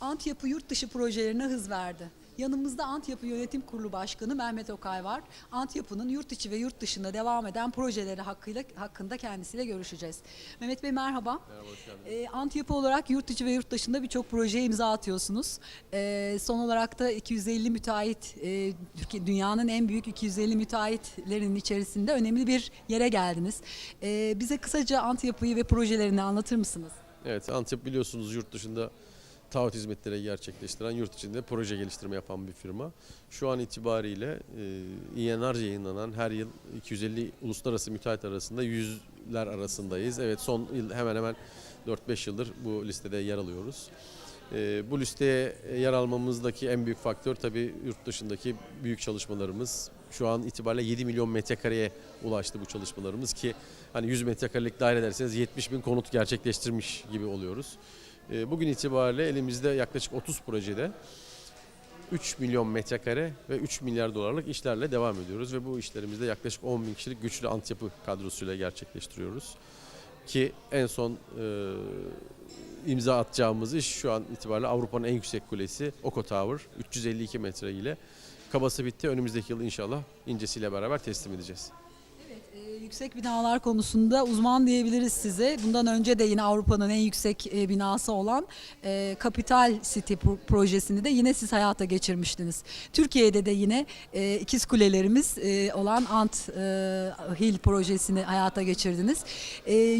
Antiyapı yurt dışı projelerine hız verdi. Yanımızda Antiyapı Yönetim Kurulu Başkanı Mehmet Okay var. Antiyapı'nın yurt içi ve yurt dışında devam eden projeleri hakkıyla, hakkında kendisiyle görüşeceğiz. Mehmet Bey merhaba. Merhaba, hoş geldiniz. Ee, Antiyapı olarak yurt içi ve yurt dışında birçok projeye imza atıyorsunuz. Ee, son olarak da 250 müteahhit, e, Türkiye- dünyanın en büyük 250 müteahhitlerinin içerisinde önemli bir yere geldiniz. Ee, bize kısaca Antiyapı'yı ve projelerini anlatır mısınız? Evet, Antep biliyorsunuz yurt dışında taahhüt hizmetleri gerçekleştiren, yurt içinde proje geliştirme yapan bir firma. Şu an itibariyle e, İNR yayınlanan her yıl 250 uluslararası müteahhit arasında yüzler arasındayız. Evet son yıl hemen hemen 4-5 yıldır bu listede yer alıyoruz. E, bu listeye yer almamızdaki en büyük faktör tabii yurt dışındaki büyük çalışmalarımız. Şu an itibariyle 7 milyon metrekareye ulaştı bu çalışmalarımız ki hani 100 metrekarelik daire derseniz 70 bin konut gerçekleştirmiş gibi oluyoruz. E, Bugün itibariyle elimizde yaklaşık 30 projede 3 milyon metrekare ve 3 milyar dolarlık işlerle devam ediyoruz ve bu işlerimizde yaklaşık 10 bin kişilik güçlü altyapı kadrosuyla gerçekleştiriyoruz. Ki en son e, imza atacağımız iş şu an itibariyle Avrupa'nın en yüksek kulesi Oko Tower 352 metre ile kabası bitti. Önümüzdeki yıl inşallah incesiyle beraber teslim edeceğiz. Yüksek binalar konusunda uzman diyebiliriz size. Bundan önce de yine Avrupa'nın en yüksek e, binası olan e, Capital City pro- projesini de yine siz hayata geçirmiştiniz. Türkiye'de de yine e, ikiz kulelerimiz e, olan Ant e, Hill projesini hayata geçirdiniz.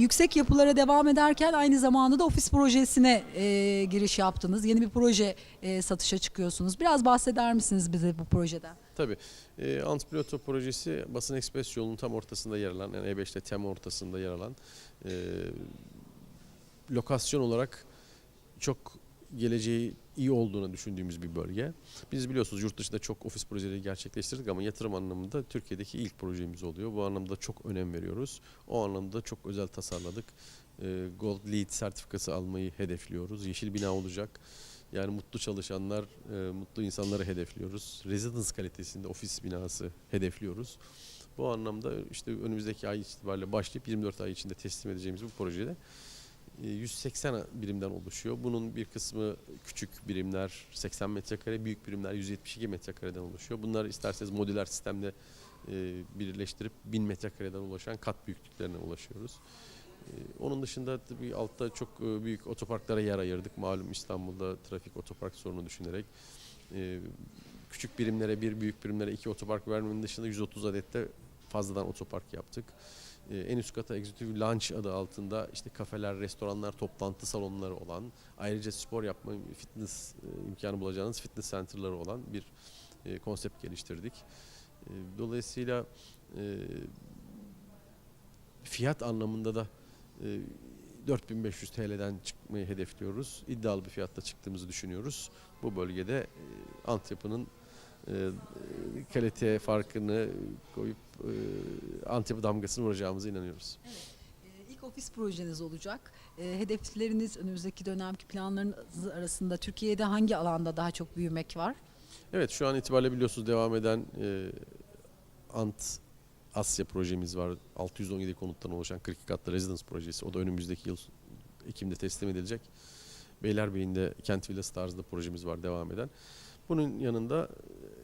Yüksek yapılara devam ederken aynı zamanda da ofis projesine giriş yaptınız. Yeni bir proje satışa çıkıyorsunuz. Biraz bahseder misiniz bize bu projeden? Tabii. E, Antpiloto projesi Basın Ekspres yolunun tam ortasında yer alan, yani E5'te tem ortasında yer alan e, lokasyon olarak çok geleceği iyi olduğunu düşündüğümüz bir bölge. Biz biliyorsunuz yurt dışında çok ofis projeleri gerçekleştirdik ama yatırım anlamında Türkiye'deki ilk projemiz oluyor. Bu anlamda çok önem veriyoruz. O anlamda çok özel tasarladık. E, Gold LEED sertifikası almayı hedefliyoruz. Yeşil bina olacak. Yani mutlu çalışanlar, e, mutlu insanları hedefliyoruz. Residence kalitesinde ofis binası hedefliyoruz. Bu anlamda işte önümüzdeki ay itibariyle başlayıp 24 ay içinde teslim edeceğimiz bu projede e, 180 birimden oluşuyor. Bunun bir kısmı küçük birimler 80 metrekare, büyük birimler 172 metrekareden oluşuyor. Bunlar isterseniz modüler sistemde e, birleştirip 1000 metrekareden ulaşan kat büyüklüklerine ulaşıyoruz. E, Onun dışında tabii altta çok e, büyük otoparklara yer ayırdık. Malum İstanbul'da trafik otopark sorunu düşünerek. E, Küçük birimlere bir, büyük birimlere iki otopark vermenin dışında 130 adette fazladan otopark yaptık. E, En üst kata Executive Lounge adı altında işte kafeler, restoranlar, toplantı salonları olan, ayrıca spor yapma, fitness e, imkanı bulacağınız fitness center'ları olan bir e, konsept geliştirdik. Dolayısıyla fiyat anlamında da e, 4500 TL'den çıkmayı hedefliyoruz. İddialı bir fiyatta çıktığımızı düşünüyoruz. Bu bölgede e, altyapının e, e, kalite farkını koyup e, altyapı damgasını vuracağımıza inanıyoruz. Ee, İlk ofis projeniz olacak. Ee, Hedefleriniz önümüzdeki dönemki planlarınız arasında Türkiye'de hangi alanda daha çok büyümek var? Evet şu an itibariyle biliyorsunuz devam eden e, Ant Asya projemiz var. 617 konuttan oluşan 42 katlı residence projesi. O da önümüzdeki yıl Ekim'de teslim edilecek. Beylerbeyi'nde Kent Villas tarzında projemiz var devam eden. Bunun yanında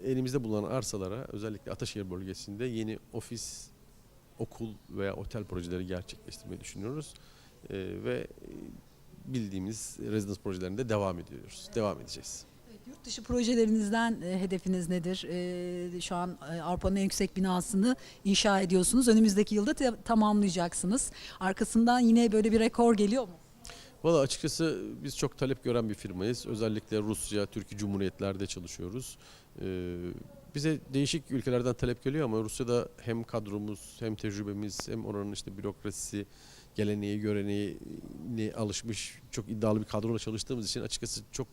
e, elimizde bulunan arsalara özellikle Ataşehir bölgesinde yeni ofis, okul veya otel projeleri gerçekleştirmeyi düşünüyoruz. E, ve e, bildiğimiz residence projelerinde devam ediyoruz. Devam edeceğiz. Yurt dışı projelerinizden e, hedefiniz nedir? E, şu an e, Avrupa'nın en yüksek binasını inşa ediyorsunuz. Önümüzdeki yılda te- tamamlayacaksınız. Arkasından yine böyle bir rekor geliyor mu? Valla açıkçası biz çok talep gören bir firmayız. Özellikle Rusya, Türkiye Cumhuriyetlerde çalışıyoruz. Ee, bize değişik ülkelerden talep geliyor ama Rusya'da hem kadromuz, hem tecrübemiz, hem oranın işte bürokrasisi, geleneği, göreneğine alışmış çok iddialı bir kadroyla çalıştığımız için açıkçası çok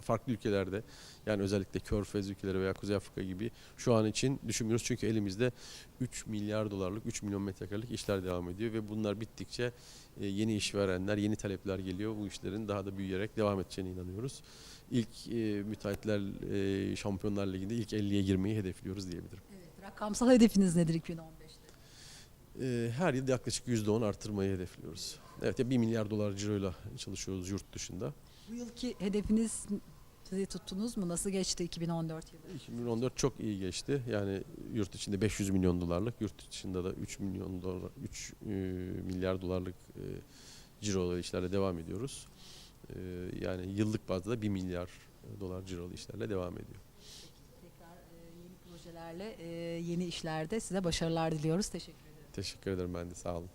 farklı ülkelerde yani özellikle Körfez ülkeleri veya Kuzey Afrika gibi şu an için düşünmüyoruz. Çünkü elimizde 3 milyar dolarlık, 3 milyon metrekarelik işler devam ediyor ve bunlar bittikçe e, yeni işverenler, yeni talepler geliyor. Bu işlerin daha da büyüyerek devam edeceğine inanıyoruz. İlk e, müteahhitler e, Şampiyonlar Ligi'nde ilk 50'ye girmeyi hedefliyoruz diyebilirim. Evet. Rakamsal hedefiniz nedir 2015'te? Ee, her yıl yaklaşık %10 artırmayı hedefliyoruz. Evet ya 1 milyar dolar ciroyla çalışıyoruz yurt dışında. Bu yılki hedefiniz sizi tuttunuz mu? Nasıl geçti 2014 yılı? 2014 çok iyi geçti. Yani yurt içinde 500 milyon dolarlık, yurt dışında da 3 milyon dolar, 3 e, milyar dolarlık e, cirolu işlerle devam ediyoruz. E, yani yıllık bazda da 1 milyar dolar cirolu işlerle devam ediyor. Tekrar e, yeni projelerle, e, yeni işlerde size başarılar diliyoruz. Teşekkür ederim. Teşekkür ederim ben de sağ olun.